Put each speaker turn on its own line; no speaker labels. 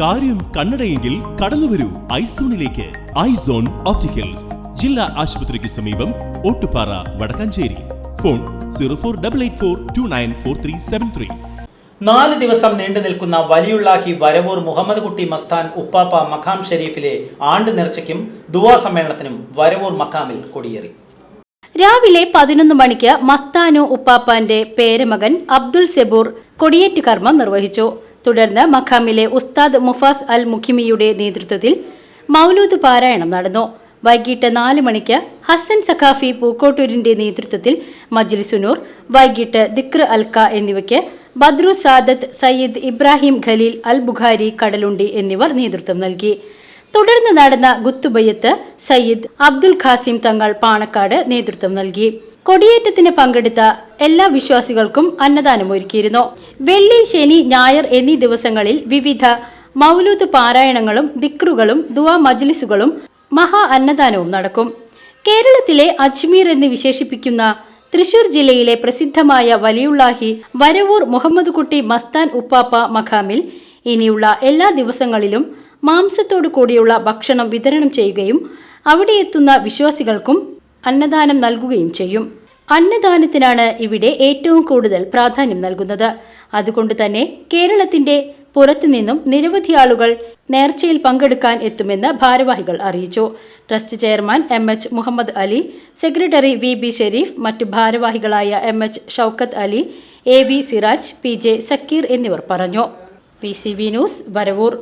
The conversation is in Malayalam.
കാര്യം കണ്ണടയെങ്കിൽ കടന്നുവരൂ ഐസോണിലേക്ക്. Eyes on opticals. ജില്ലാ ആശുപത്രിക്ക് സമീപം Ottupara Vadakkancherry. Phone zero four double eight four two nine four three seven three.
നാല് ദിവസം നീണ്ടു നിൽക്കുന്ന വലിയുള്ളാഹി വരവൂർ മുഹമ്മദ് കുട്ടി മസ്താൻ ഉപ്പാപ്പ മഖാം ഷെരീഫിലെ ആണ്ട് നേർച്ചയ്ക്കും ദുവാ സമ്മേളനത്തിനും വരവൂർ മഖാമിൽ കൊടിയേറി.
രാവിലെ പതിനൊന്ന് മണിക്ക് മസ്താനു ഉപ്പാപ്പാന്റെ പേരമകൻ അബ്ദുൾ സെബൂർ കൊടിയേറ്റ് കർമ്മം നിർവഹിച്ചു. തുടർന്ന് മഖാമിലെ ഉസ്താദ് മുഫാസ് അൽ മുഖിമിയുടെ നേതൃത്വത്തിൽ മൗലൂദ് പാരായണം നടന്നു. വൈകിട്ട് നാല് മണിക്ക് ഹസൻ സഖാഫി പൂക്കോട്ടൂരിന്റെ നേതൃത്വത്തിൽ മജ്ലിസുനൂർ വൈകിട്ട് ദിക്ർ അൽക്ക എന്നിവയ്ക്ക് ബദ്രു സാദത്ത് സയ്യിദ് ഇബ്രാഹിം ഖലീൽ അൽ ബുഖാരി കടലുണ്ടി എന്നിവർ നേതൃത്വം നൽകി. തുടർന്ന് നടന്ന ഗുത്തുബയ്യത്ത് സയ്യിദ് അബ്ദുൽ ഖാസിം തങ്ങൾ പാണക്കാട് നേതൃത്വം നൽകി. കൊടിയേറ്റത്തിന് പങ്കെടുത്ത എല്ലാ വിശ്വാസികൾക്കും അന്നദാനം ഒരുക്കിയിരുന്നു. വെള്ളി ശനി ഞായർ എന്നീ ദിവസങ്ങളിൽ വിവിധ മൗലൂദ് പാരായണങ്ങളും ദിക്റുകളും ദുവാ മജ്ലിസുകളും മഹാ അന്നദാനവും നടക്കും. കേരളത്തിലെ അജ്മീർ എന്ന് വിശേഷിപ്പിക്കുന്ന തൃശൂർ ജില്ലയിലെ പ്രസിദ്ധമായ വലിയുള്ളാഹി വരവൂർ മുഹമ്മദ് കുട്ടി മസ്താൻ ഉപ്പാപ്പ മഖാമിൽ ഇനിയുള്ള എല്ലാ ദിവസങ്ങളിലും മാംസത്തോടു കൂടിയുള്ള ഭക്ഷണം വിതരണം ചെയ്യുകയും അവിടെ എത്തുന്ന വിശ്വാസികൾക്കും അന്നദാനം നൽകുകയും ചെയ്യും. അന്നദാനത്തിനാണ് ഇവിടെ ഏറ്റവും കൂടുതൽ പ്രാധാന്യം നൽകുന്നത്. അതുകൊണ്ട് തന്നെ കേരളത്തിന്റെ പുറത്തുനിന്നും നിരവധി ആളുകൾ നേർച്ചയിൽ പങ്കെടുക്കാൻ എത്തുമെന്ന് ഭാരവാഹികൾ അറിയിച്ചു. Trust chairman M H Muhammad Ali secretary V B Shereef മറ്റു ഭാരവാഹികളായ M H Shoukath Ali A V Siraj P J Sakeer എന്നിവർ പറഞ്ഞു. P C V news Varavoor.